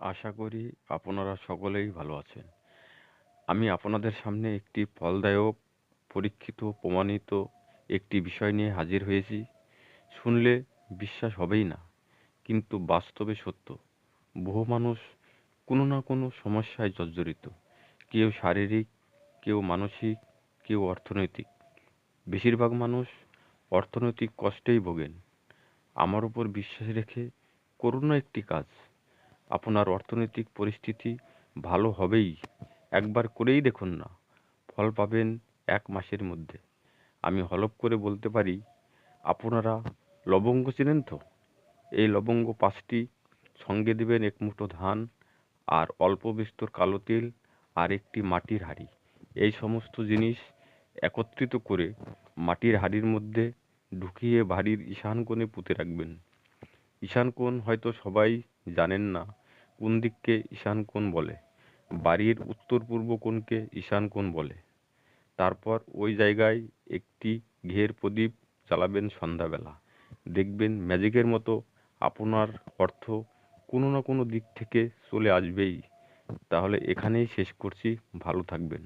আশা করি আপনারা সকলেই ভালো আছেন। আমি আপনাদের সামনে একটি ফলদায়ক, পরীক্ষিত, প্রমাণিত একটি বিষয় নিয়ে হাজির হয়েছি। শুনলে বিশ্বাস হবেই না, কিন্তু বাস্তবে সত্য, বহু মানুষ কোনো না কোনো সমস্যায় জর্জরিত। কেউ শারীরিক, কেউ মানসিক, কেউ অর্থনৈতিক। বেশিরভাগ মানুষ অর্থনৈতিক কষ্টেই ভোগেন। আমার উপর বিশ্বাস রেখে করুন না একটি কাজ আপনার অর্থনৈতিক পরিস্থিতি ভালো হবেই। একবার করেই দেখুন না, ফল পাবেন এক মাসের মধ্যে। আমি হলফ করে বলতে পারি, আপনারা লবঙ্গ চেনেন তো? এই লবঙ্গ পাঁচটি সঙ্গে দেবেন এক মুঠো ধান আর অল্প বিস্তর কালো তেল আর একটি মাটির হাঁড়ি। এই সমস্ত জিনিস একত্রিত করে মাটির হাঁড়ির মধ্যে ঢুকিয়ে বাড়ির ঈশান কোণে পুঁতে রাখবেন। ঈশান কোণ হয়তো সবাই জানেন না। কোন দিককে ঈশান কোণ বলে? বাড়ির উত্তর পূর্ব কোণকে ঈশান কোণ বলে? তারপর ওই জায়গায় একটি ঘের প্রদীপ জ্বালাবেন সন্ধ্যাবেলা। দেখবেন ম্যাজিকের মতো আপনার অর্থ কোনো না কোনো দিক থেকে চলে আসবেই। তাহলে এখানেই শেষ করছি। ভালো থাকবেন।